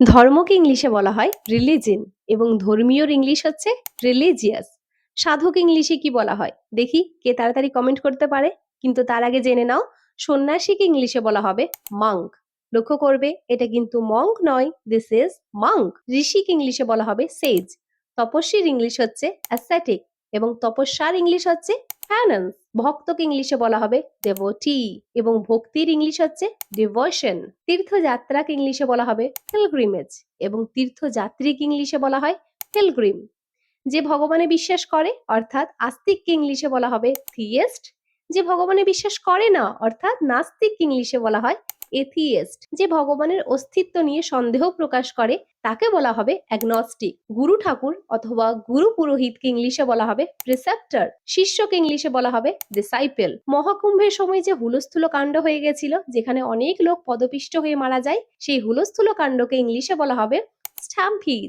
ধর্মকে ইংলিশে বলা হয় রিলিজিন এবং ধর্মীয়র ইংলিশ হচ্ছে রিলিজিয়াস সাধক ইংলিশে কি বলা হয়? দেখি কে তাড়াতাড়ি কমেন্ট করতে পারে, কিন্তু তার আগে জেনে নাও, সন্ন্যাসীকে ইংলিশে বলা হবে মাঙ্ক লক্ষ্য করবে, এটা কিন্তু মঙ্ক নয় দিস ইজ মাঙ্ক ঋষিক ইংলিশে বলা হবে সেজ তপস্বীর ইংলিশ হচ্ছে অ্যাসেটিক এবং তপস্যার ইংলিশ হচ্ছে ফ্যানান্স ভক্তকে ইংলিশে বলা হবে ডেভোটি এবং ভক্তির ইংলিশ হচ্ছে ডিভোশন তীর্থযাত্রাকে ইংলিশে বলা হবে পিলগ্রিমেজ এবং তীর্থযাত্রীকে ইংলিশে বলা হয় পিলগ্রিম যে ভগবানে বিশ্বাস করে, অর্থাৎ আস্তিককে ইংলিশে বলা হবে থিয়েস্ট যে ভগবানে বিশ্বাস করে না, অর্থাৎ নাস্তিককে ইংলিশে বলা হয় এথিয়েস্ট যে ভগবানের অস্তিত্ব নিয়ে সন্দেহ প্রকাশ করে, তাকে বলা হবে অ্যাগনস্টিক গুরু ঠাকুর অথবা গুরু পুরোহিতকে ইংলিশে বলা হবে প্রিসেপ্টার শিষ্যকে ইংলিশে বলা হবে ডিসাইপেল মহাকুম্ভের সময় যে হুলস্থুল কাণ্ড হয়ে গেছিল, যেখানে অনেক লোক পদপিষ্ট হয়ে মারা যায়, সেই হুলস্থুল কাণ্ডকে ইংলিশে বলা হবে স্ট্যাম্পিড